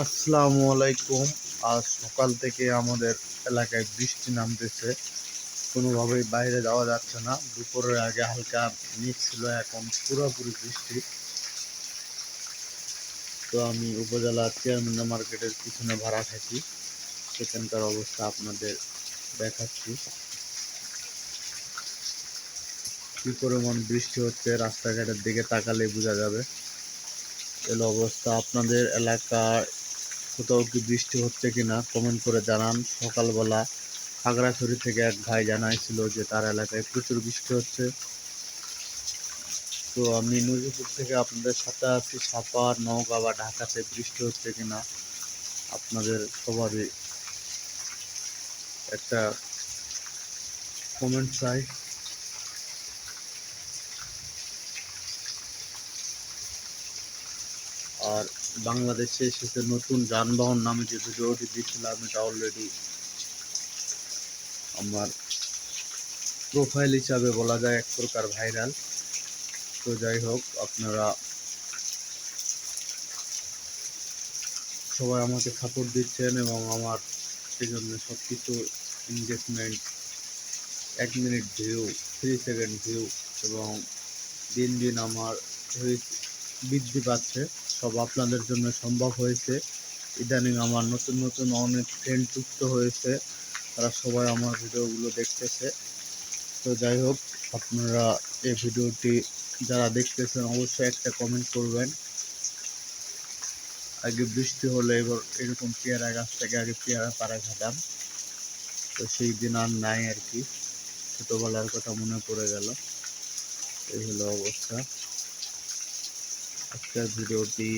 আসসালামু আলাইকুম আজ সকাল থেকে আমাদের এলাকায় বৃষ্টি নামতেছে। কোনোভাবেই বাইরে যাওয়া যাচ্ছে না। দুপুরের আগে হালকা মেঘ ছিল, এখন পুরোপুরি বৃষ্টি। তো আমি উপজেলা চেয়ারম্যান মার্কেটের পিছনে ভাড়া থাকি। সেখানকার অবস্থা আপনাদের দেখাচ্ছি। কি পরিমাণ বৃষ্টি হচ্ছে, রাস্তাঘাটের দিকে তাকালে বোঝা যাবে। এলো অবস্থা আপনাদের এলাকায়। কোথাও কি বৃষ্টি হচ্ছে কিনা কমেন্ট করে জানান। সকালবেলা খাগড়াছড়ি থেকে এক ভাই জানাইছিল যে তার এলাকায় প্রচুর বৃষ্টি হচ্ছে। তো আমি নজিপুর থেকে আপনাদের সাথে আছি সাপার নওগাঁ বা ঢাকাতে বৃষ্টি হচ্ছে কিনা আপনাদের সবারই একটা কমেন্ট চাই। আর বাংলাদেশে এসেছে নতুন যানবাহন নামে যে ভিডিওটি দিয়েছিলাম এটা অলরেডি আমার প্রোফাইল হিসাবে বলা যায় এক প্রকার ভাইরাল তো যাই হোক, আপনারা সবাই আমাকে সাপোর্ট দিচ্ছেন এবং আমার সেই জন্য সব কিছু এনগেজমেন্ট এক minute view three second view এবং দিন দিন আমার বৃদ্ধি পাচ্ছে। সব আপনাদের জন্য সম্ভব হয়েছে। ইদানিং আমার নতুন নতুন অনেক ফ্রেন্ড যুক্ত হয়েছে। তারা সবাই আমার ভিডিওগুলো দেখতেছে। তো যাই হোক, আপনারা এই ভিডিওটি যারা দেখতেছেন, অবশ্যই একটা কমেন্ট করবেন। আগে বৃষ্টি হলে এবার এরকম পেয়ারা গাছ থেকে আগে পেয়ারা পাড়া খেতাম তো সেই দিন আর নাই আর কি। ছোটোবেলার কথা মনে পড়ে গেল। এই হলো অবস্থা। আজকের ভিডিওটি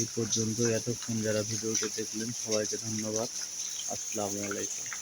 এই পর্যন্ত এতক্ষণ যারা ভিডিওটি দেখলেন সবাইকে ধন্যবাদ। আসসালামু আলাইকুম।